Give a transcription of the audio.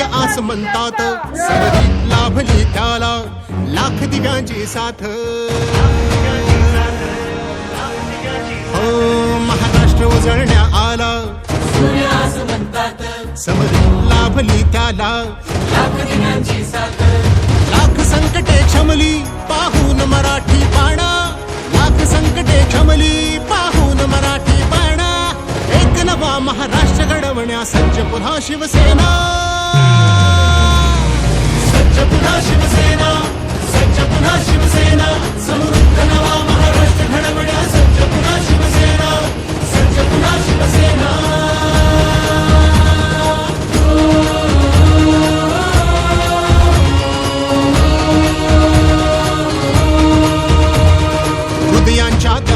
आस म्हणतात. सरदी लाभली त्याला लाख दिव्यांची साथ. हो महाराष्ट्र उजळण्या आला. समरी लाभली त्याला लाख संकटे क्षमली पाहून मराठी पाणा लाख संकटे क्षमली पाहून मराठी पाणा एक नवा महाराष्ट्र घडवण्या सज्ज पुन्हा शिवसेना.